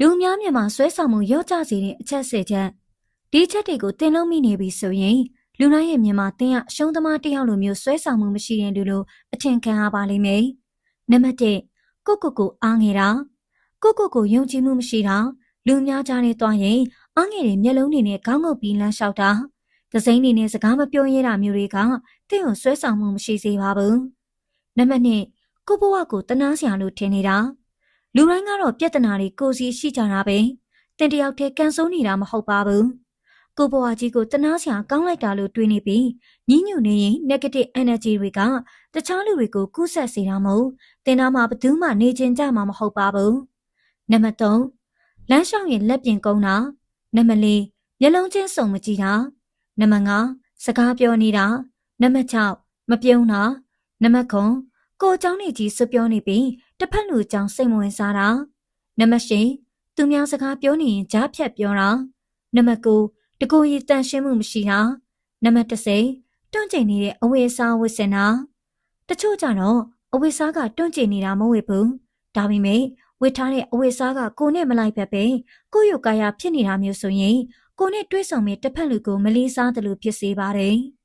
လူအများမြန်မာဆွဲဆောင်မှုရော့ကျစေတဲ့အချက်၁၀ချက်ဒီအချက်တွေကိုသင်လုံးမိနေပြီဆိုရင်လူတိုင်းရဲ့မြန်မာသင်ရအရှုံးသမားတစ်ယောက်လိုမျိုးဆွဲဆောင်မှုမရှိတဲ့လူလိုအထင်ခံရပါလိမ့်မယ်။နံပါတ်1ကိုကိုကိုအားငယ်တာကိုကိုကိုယုံကြည်မှုမရှိတာလူအများကြားနဲ့တွားရင်အားငယ်တဲ့မျက်လုံးတွေနဲ့ခေါင်းငုပ်ပြီးလမ်းလျှောက်တာဒစိမ့်နေနဲ့စကားမပြောရတာမျိုးတွေကတင့်ကိုဆွဲဆောင်မှုမရှိစေပါဘူး။နံပါတ်2ကိုဘဝကိုတနာစရာလို့ထင်နေတာ လူတိုင်းကတော့ပြဿနာတွေကိုစီရှိကြတာပဲ။တင်တယောက်တည်းကန်ဆိုးနေတာမဟုတ်ပါဘူး။ကိုဘဝကြီးကိုတနာစရာကောင်းလိုက်တာလို့တွေးနေပြီးညှဉ်းညူနေရင် negative energy တွေကတခြားလူတွေကိုကူးဆက်စေတာမို့တင်နာမှာဘယ်သူမှနေကျင်ကြမှာမဟုတ်ပါဘူး။နံပါတ်3လမ်းလျှောက်ရင်လက်ပြင်ကုန်းတာနံပါတ်4မျက်လုံးချင်းစုံမကြည့်တာနံပါတ်5စကားပြောနေတာနံပါတ်6မပြုံးတာနံပါတ်9ကိုအကြောင်းနေကြီးစွပြောနေပြီး တစ်ဖက်လူအကြောင်းစိတ်မဝင်စားတာနံပါတ်10သူများစကားပြောနေရင်ကြားဖြတ်ပြောတာနံပါတ်9တကူရီတန်ရှင်းမှုမရှိတာနံပါတ်10တွန့်ကျင်နေတဲ့အဝေးစားဝစ်စင်တာတချို့ကြတော့အဝေးစားကတွန့်ကျင်နေတာမဟုတ်ဘူးဒါပေမဲ့ဝစ်ထားတဲ့အဝေးစားကကိုနဲ့မလိုက်ဖက်ပဲကိုယ့်ရုပ်ကာယဖြစ်နေတာမျိုးဆိုရင်ကိုနဲ့တွေးဆောင်မဲ့တစ်ဖက်လူကိုမလေးစားတယ်လို့ဖြစ်စေပါတယ်။